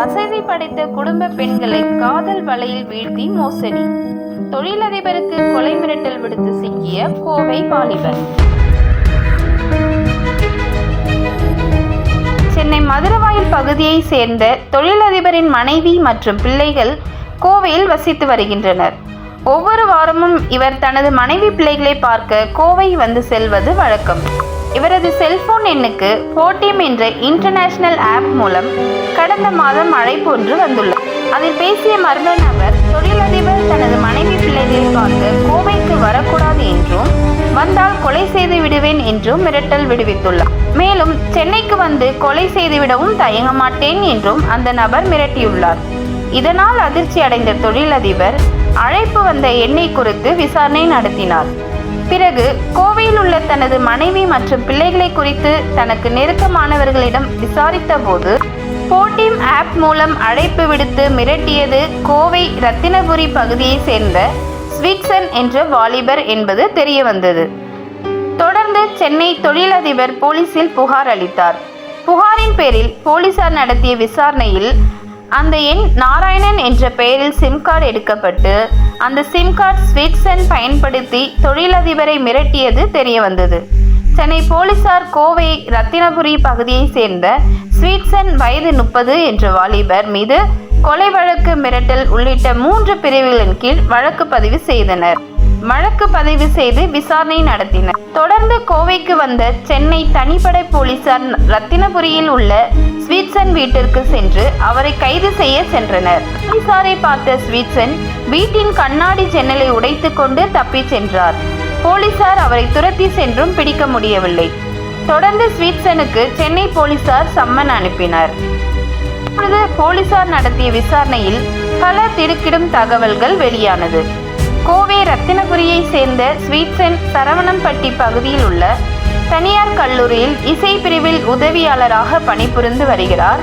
வசதி படைத்த குடும்ப பெண்களை காதல் வலையில் வீழ்த்தி மோசடி. தொழிலதிபருக்கு கொலை மிரட்டல் விடுத்து சிக்கிய கோவை வாலிபர். சென்னை மதுரவாயில் பகுதியைச் சேர்ந்த தொழிலதிபரின் மனைவி மற்றும் பிள்ளைகள் கோவையில் வசித்து வருகின்றனர். ஒவ்வொரு வாரமும் இவர் தனது மனைவி பிள்ளைகளை பார்க்க கோவை வந்து செல்வது வழக்கம். இவரது செல்போன் எண்ணுக்கு போட்டியம் என்ற இன்டர்நேஷனல் ஆப் மூலம் கடந்த மாதம் அழைப்பு ஒன்று வந்துள்ளது. அதில் பேசிய மர்ம நபர் தொழிலதிபர் தனது மனைவி பிள்ளைகளை பார்த்து கோவைக்கு வரக்கூடாது என்றும் வந்தால் கொலை செய்து விடுவேன் என்றும் மிரட்டல் விடுவித்துள்ளார். மேலும் சென்னைக்கு வந்து கொலை செய்துவிடவும் தயங்க மாட்டேன் என்றும் அந்த நபர் மிரட்டியுள்ளார். இதனால் அதிர்ச்சி அடைந்த தொழிலதிபர் அழைப்பு வந்த எண்ணை குறித்து விசாரணை நடத்தினார். பிறகு கோ உள்ள தனது மனைவி மற்றும் பிள்ளைகளை குறித்து தனக்கு நெருக்கமானவர்களிடம் விசாரித்த போது போட்டிம் ஆப் மூலம் அழைப்பு விடுத்து மிரட்டியது கோவை ரத்தினபுரி பகுதியைச் சேர்ந்த ஸ்விட்சன் என்ற வாலிபர் என்பது தெரிய வந்தது தொடர்ந்து சென்னை தொழிலதிபர் போலீசில் புகார் அளித்தார். புகாரின் பேரில் போலீசார் நடத்திய விசாரணையில் அந்த எண் நாராயணன் என்ற பெயரில் சிம் கார்டு எடுக்கப்பட்டு அந்த சிம் கார்டு ஸ்விட்சன் பயன்படுத்தி தொழிலதிபரை மிரட்டியது தெரிய வந்தது சென்னை போலீசார் கோவை ரத்தினபுரி பகுதியைச் சேர்ந்த ஸ்வீட்சன் வயது முப்பது என்ற வாலிபர் மீது கொலை வழக்கு மிரட்டல் உள்ளிட்ட மூன்று பிரிவுகளின் கீழ் வழக்கு பதிவு செய்தனர். வழக்கு பதிவு செய்து விசாரணை நடத்தினர். தொடர்ந்து கோவைக்கு வந்த சென்னை தனிப்படை போலீசார் ரத்தினபுரியில் உள்ள ஸ்வீட்சன் வீட்டிற்கு சென்று அவரை கைது செய்ய சென்றனர். போலீசாரை பார்த்த ஸ்வீட்சன் வீட்டின் கண்ணாடி ஜன்னலை உடைத்துக் கொண்டு தப்பிச் சென்றார். போலீசார் அவரை துரத்தி சென்றும் பிடிக்க முடியவில்லை. தொடர்ந்து ஸ்வீட்சனுக்கு சென்னை போலீசார் சம்மன் அனுப்பினர். அப்பொழுது போலீசார் நடத்திய விசாரணையில் பல திடுக்கிடும் தகவல்கள் வெளியானது. கோவை ரத்தினபுரியை சேர்ந்த ஸ்வீட்சன் சரவணம்பட்டி பகுதியில் உள்ள தனியார் கல்லூரியில் இசை பிரிவில் உதவியாளராக பணிபுரிந்து வருகிறார்.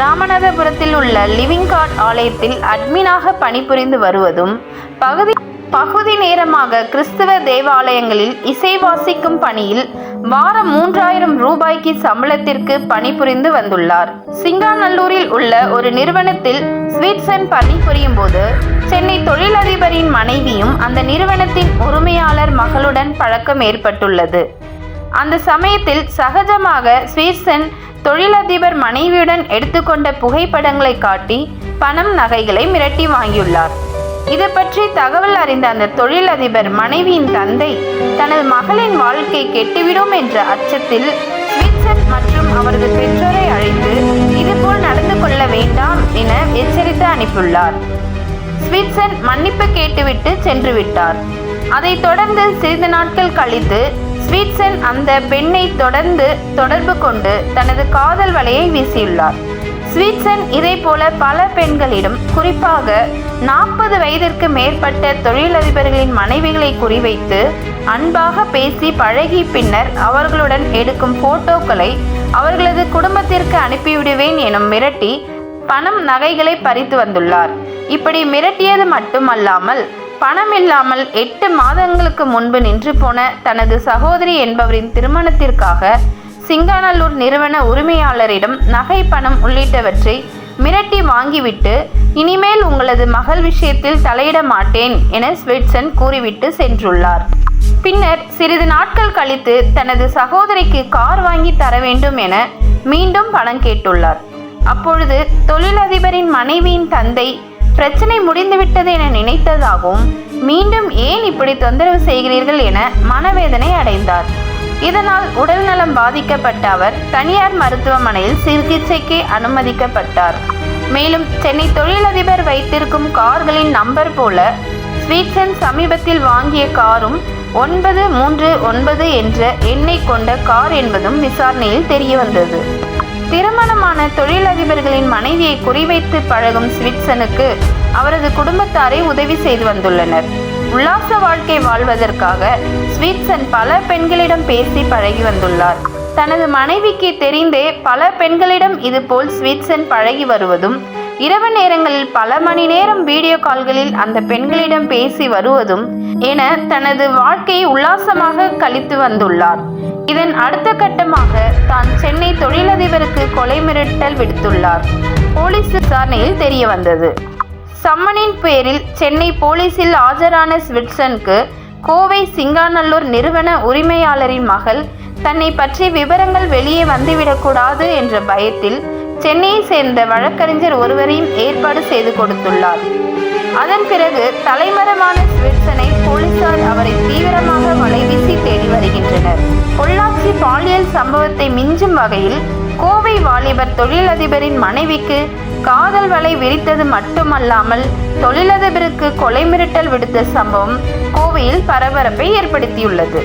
ராமநாதபுரத்தில் உள்ள லிவிங் கார்ட் ஆலயத்தில் அட்மினாக பணிபுரிந்து வருவதும் பகுதி பகுதி நேரமாக கிறிஸ்துவ தேவாலயங்களில் இசை வாசிக்கும் பணியில் வாரம் மூன்றாயிரம் ரூபாய்க்கு சம்பளத்திற்கு பணிபுரிந்து வந்துள்ளார். சிங்காநல்லூரில் உள்ள ஒரு நிறுவனத்தில் ஸ்வீட்சன் பணிபுரியும் போது சென்னை தொழிலதிபரின் மனைவியும் அந்த நிறுவனத்தின் உரிமையாளர் மகளுடன் பழக்கம் ஏற்பட்டுள்ளது. அந்த சமயத்தில் சகஜமாக ஸ்வீட்சன் தொழிலதிபர் மனைவியுடன் எடுத்துக்கொண்ட புகைப்படங்களை காட்டி பணம் நகைகளை மிரட்டி வாங்கியுள்ளார். இது பற்றி தகவல் அறிந்த அந்த தொழிலதிபர் மனைவியின் தந்தை தனது மகளின் வாழ்க்கை கெட்டுவிடும் என்ற அச்சத்தில் ஸ்விட்சன் மற்றும் அவரது பெற்றோரை அழைத்து இதுபோல் நடந்து கொள்ள வேண்டாம் என எச்சரித்து அனுப்பியுள்ளார். ஸ்விட்சன் மன்னிப்பு கேட்டுவிட்டு சென்று விட்டார். அதைத் தொடர்ந்து சிறிது நாட்கள் கழித்து ஸ்வீட்சன் அந்த பெண்ணை தொடர்ந்து தொடர்பு கொண்டு தனது காதல் வலையை வீசியுள்ளார். ஸ்வீட்சன் இதே போல பல பெண்களிடம் குறிப்பாக நாற்பது வயதிற்கு மேற்பட்ட தொழிலதிபர்களின் மனைவிகளை குறிவைத்து அன்பாக பேசி பழகி பின்னர் அவர்களுடன் எடுக்கும் போட்டோக்களை அவர்களது குடும்பத்திற்கு அனுப்பிவிடுவேன் எனும் மிரட்டி பணம் நகைகளை பறித்து வந்துள்ளார். இப்படி மிரட்டியது மட்டுமல்லாமல் பணம் இல்லாமல் எட்டு மாதங்களுக்கு முன்பு நின்று போன தனது சகோதரி என்பவரின் திருமணத்திற்காக சிங்காநல்லூர் நிறுவன உரிமையாளரிடம் நகை பணம் உள்ளிட்டவற்றை மிரட்டி வாங்கிவிட்டு இனிமேல் உங்களது மகள் விஷயத்தில் தலையிட மாட்டேன் என ஸ்விட்சன் கூறிவிட்டு சென்றுள்ளார். பின்னர் சிறிது நாட்கள் கழித்து தனது சகோதரிக்கு கார் வாங்கி தர வேண்டும் என மீண்டும் பணம் கேட்டுள்ளார். அப்பொழுது தொழிலதிபரின் மனைவியின் தந்தை பிரச்சனை முடிந்துவிட்டது என நினைத்ததாகவும் மீண்டும் ஏன் இப்படி தொந்தரவு செய்கிறீர்கள் என மனவேதனை அடைந்தார். இதனால் உடல்நலம் பாதிக்கப்பட்ட அவர் தனியார் மருத்துவமனையில் சிகிச்சைக்கு அனுமதிக்கப்பட்டார். மேலும் சென்னை தொழிலதிபர் வைத்திருக்கும் கார்களின் நம்பர் போல ஸ்வீட்சன் சமீபத்தில் வாங்கிய காரும் ஒன்பது மூன்று ஒன்பது என்ற எண்ணை கொண்ட கார் என்பதும் விசாரணையில் தெரியவந்தது. திருமணமான தொழிலதிபர்களின் மனைவியை குறிவைத்து பழகும் ஸ்விட்சனுக்கு அவரது குடும்பத்தாரை உதவி செய்து வந்துள்ளனர். உல்லாச வாழ்க்கை வாழ்வதற்காக ஸ்வீட்சன் பல பெண்களிடம் பேசி பழகி வந்துள்ளார். தனது மனைவிக்கு தெரிந்தே பல பெண்களிடம் இதுபோல் ஸ்வீட்சன் பழகி வருவதும் இரவு நேரங்களில் பல மணி நேரம் வீடியோ கால்களில் அந்த பெண்களிடம் பேசி வருவதும் என தனது வாழ்க்கையை உல்லாசமாக கழித்து வந்துள்ளார். இதன் அடுத்த கட்டமாக தான் சென்னை தொழிலதிபருக்கு கொலை மிரட்டல் விடுத்துள்ளார். போலீஸ் விசாரணையில் தெரிய வந்தது சம்மனின் பேரில் சென்னை போலீசில் ஆஜரான ஸ்விட்சனுக்கு கோவை சிங்காநல்லூர் நிறுவன உரிமையாளரின் மகள் தன்னை பற்றி விவரங்கள் வெளியே வந்துவிடக்கூடாது என்ற பயத்தில் சென்னையை சேர்ந்த வழக்கறிஞர் ஒருவரையும் ஏற்பாடு செய்து கொடுத்துள்ளார். அதன் பிறகு தலைமரமான ஸ்விட்சனை போலீசார் அவரை தீவிரமாக வலைவீசி தேடி வருகின்றனர். பொள்ளாச்சி பாலியல் சம்பவத்தை மிஞ்சும் வகையில் கோவை வாலிபர் தொழிலதிபரின் மனைவிக்கு காதல் வலை விரித்தது மட்டுமல்லாமல் தொழிலதிபருக்கு கொலை மிரட்டல் விடுத்த சம்பவம் கோவையில் பரபரப்பை ஏற்படுத்தியுள்ளது.